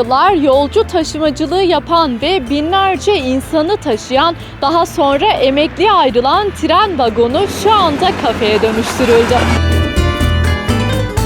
yıllar yolcu taşımacılığı yapan ve binlerce insanı taşıyan, daha sonra emekliye ayrılan tren vagonu şu anda kafeye dönüştürüldü.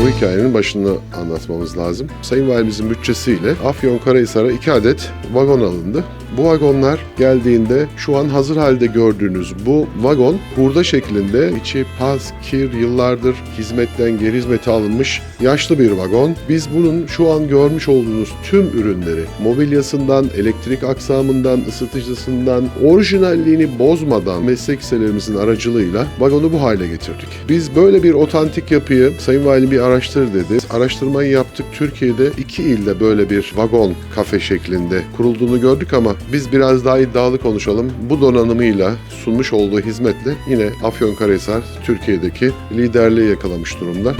Bu hikayenin başını anlatmamız lazım. Sayın Valimizin bütçesiyle Afyonkarahisar'a iki adet vagon alındı. Bu vagonlar geldiğinde şu an hazır halde gördüğünüz bu vagon hurda şeklinde içi pas, kir, yıllardır hizmetten geri hizmete alınmış yaşlı bir vagon. Biz bunun şu an görmüş olduğunuz tüm ürünleri mobilyasından, elektrik aksamından, ısıtıcısından orijinalliğini bozmadan meslek liselerimizin aracılığıyla vagonu bu hale getirdik. Biz böyle bir otantik yapıyı Sayın Valim bir araştır dedi. Araştırmayı yaptık. Türkiye'de iki ilde böyle bir vagon kafe şeklinde kurulduğunu gördük ama biz biraz daha iddialı konuşalım. Bu donanımıyla sunmuş olduğu hizmetle yine Afyonkarahisar Türkiye'deki liderliği yakalamış durumda.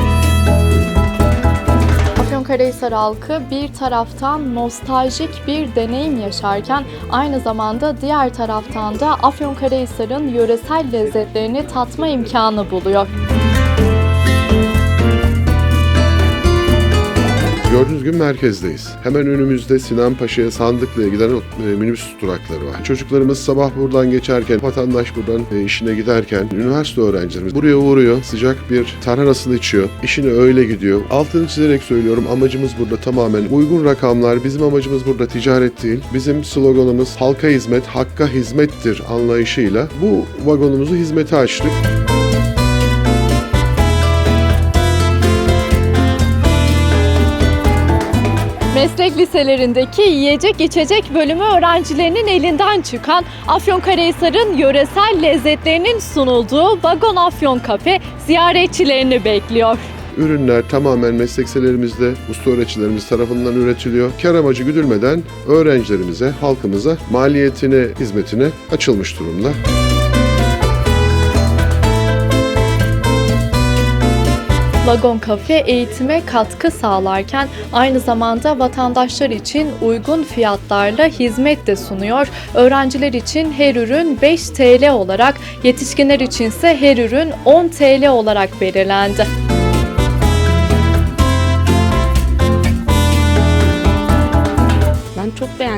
Afyonkarahisar halkı bir taraftan nostaljik bir deneyim yaşarken aynı zamanda diğer taraftan da Afyonkarahisar'ın yöresel lezzetlerini tatma imkanı buluyor. Gördüğünüz gibi merkezdeyiz. Hemen önümüzde Sinan Paşa'ya Sandıklı'ya giden e, minibüs durakları var. Çocuklarımız sabah buradan geçerken, vatandaş buradan e, işine giderken, üniversite öğrencilerimiz buraya uğruyor, sıcak bir tarhanasını içiyor, işine öyle gidiyor. Altını çizerek söylüyorum, amacımız burada tamamen uygun rakamlar, bizim amacımız burada ticaret değil. Bizim sloganımız halka hizmet, hakka hizmettir anlayışıyla bu vagonumuzu hizmete açtık. Meslek liselerindeki yiyecek içecek bölümü öğrencilerinin elinden çıkan Afyonkarahisar'ın yöresel lezzetlerinin sunulduğu Vagon Afyon Kafe ziyaretçilerini bekliyor. Ürünler tamamen meslekselerimizde, usta öğreticilerimiz tarafından üretiliyor. Kar amacı güdülmeden öğrencilerimize, halkımıza maliyetine, hizmetine açılmış durumda. Vagon Kafe eğitime katkı sağlarken aynı zamanda vatandaşlar için uygun fiyatlarla hizmet de sunuyor. Öğrenciler için her ürün 5 TL olarak, yetişkinler içinse her ürün 10 TL olarak belirlendi.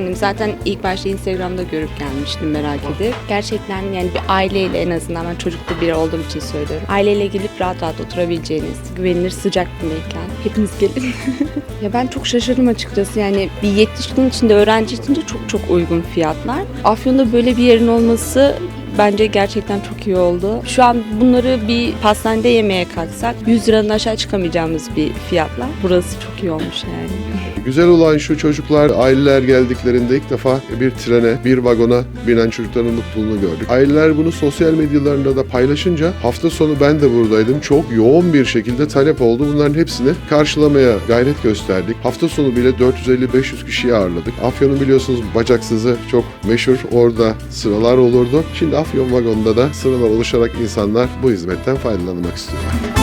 Beğendim. Zaten ilk başta Instagram'da görüp gelmiştim merak edip. Gerçekten yani bir aileyle en azından ben çocuklu biri olduğum için söylüyorum. Aileyle gelip rahat rahat oturabileceğiniz, güvenilir sıcak bir mekan. Hepiniz gelin. ya ben çok şaşırdım açıkçası. Yani bir yetişkin için de öğrenci için de çok çok uygun fiyatlar. Afyon'da böyle bir yerin olması bence gerçekten çok iyi oldu. Şu an bunları bir pastanede yemeye kalksak 100 liranın aşağı çıkamayacağımız bir fiyatla. Burası çok iyi olmuş yani. Güzel olan şu çocuklar, aileler geldiklerinde ilk defa bir trene, bir vagona binen çocukların mutluluğunu gördük. Aileler bunu sosyal medyalarında da paylaşınca hafta sonu ben de buradaydım. Çok yoğun bir şekilde talep oldu. Bunların hepsini karşılamaya gayret gösterdik. Hafta sonu bile 450-500 kişiyi ağırladık. Afyon'un biliyorsunuz bacaksızı çok meşhur. Orada sıralar olurdu. Şimdi Afyon vagonda da sıralar oluşarak insanlar bu hizmetten faydalanmak istiyorlar.